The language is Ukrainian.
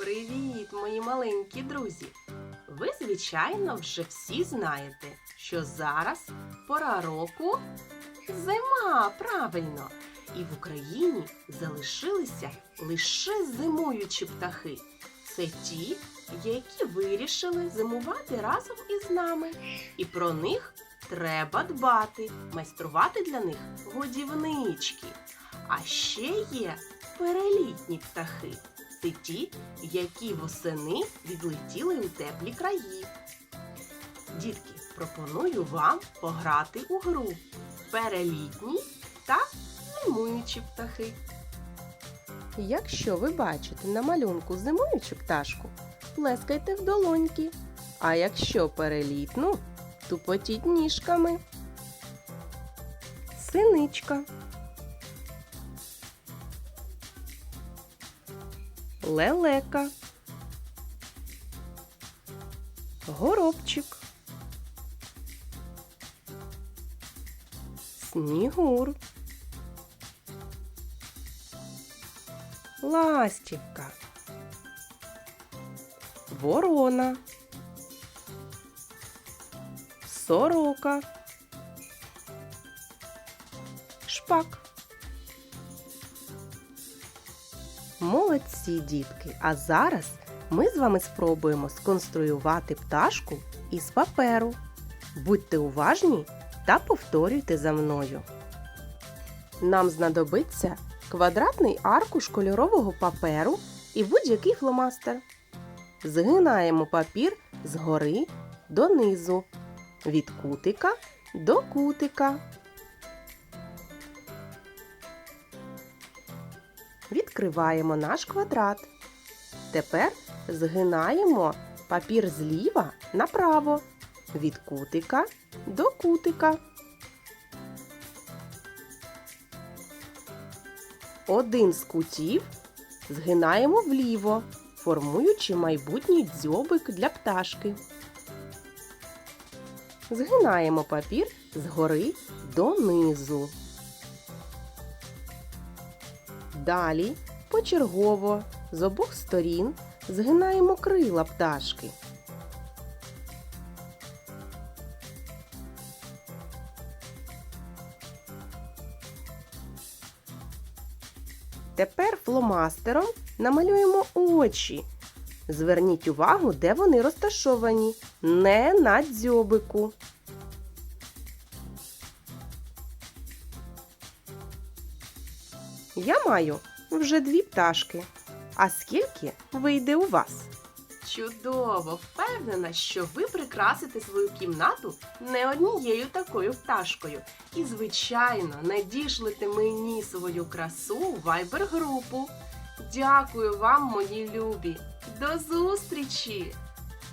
Привіт, мої маленькі друзі! Ви, звичайно, вже всі знаєте, що зараз пора року зима, правильно. І в Україні залишилися лише зимуючі птахи. Це ті, які вирішили зимувати разом із нами. І про них треба дбати, майструвати для них годівнички. А ще є перелітні птахи. Це ті, які восени відлетіли у теплі краї. Дітки, пропоную вам пограти у гру перелітні та зимуючі птахи. Якщо ви бачите на малюнку зимуючу пташку, плескайте в долоньки. А якщо перелітну, тупотіть ніжками. Синичка. Лелека, горобчик, снігур, ластівка, ворона, сорока, шпак. Молодці, дітки! А зараз ми з вами спробуємо сконструювати пташку із паперу. Будьте уважні та повторюйте за мною. Нам знадобиться квадратний аркуш кольорового паперу і будь-який фломастер. Згинаємо папір згори донизу, від кутика до кутика. Відкриваємо наш квадрат. Тепер згинаємо папір зліва направо, від кутика до кутика. Один з кутів згинаємо вліво, формуючи майбутній дзьобик для пташки. Згинаємо папір згори донизу. Далі почергово з обох сторін згинаємо крила пташки. Тепер фломастером намалюємо очі. Зверніть увагу, де вони розташовані, не на дзьобику. Я маю вже дві пташки. А скільки вийде у вас? Чудово! Впевнена, що ви прикрасите свою кімнату не однією такою пташкою. І, звичайно, надішлете мені свою красу у вайбер-групу. Дякую вам, мої любі! До зустрічі!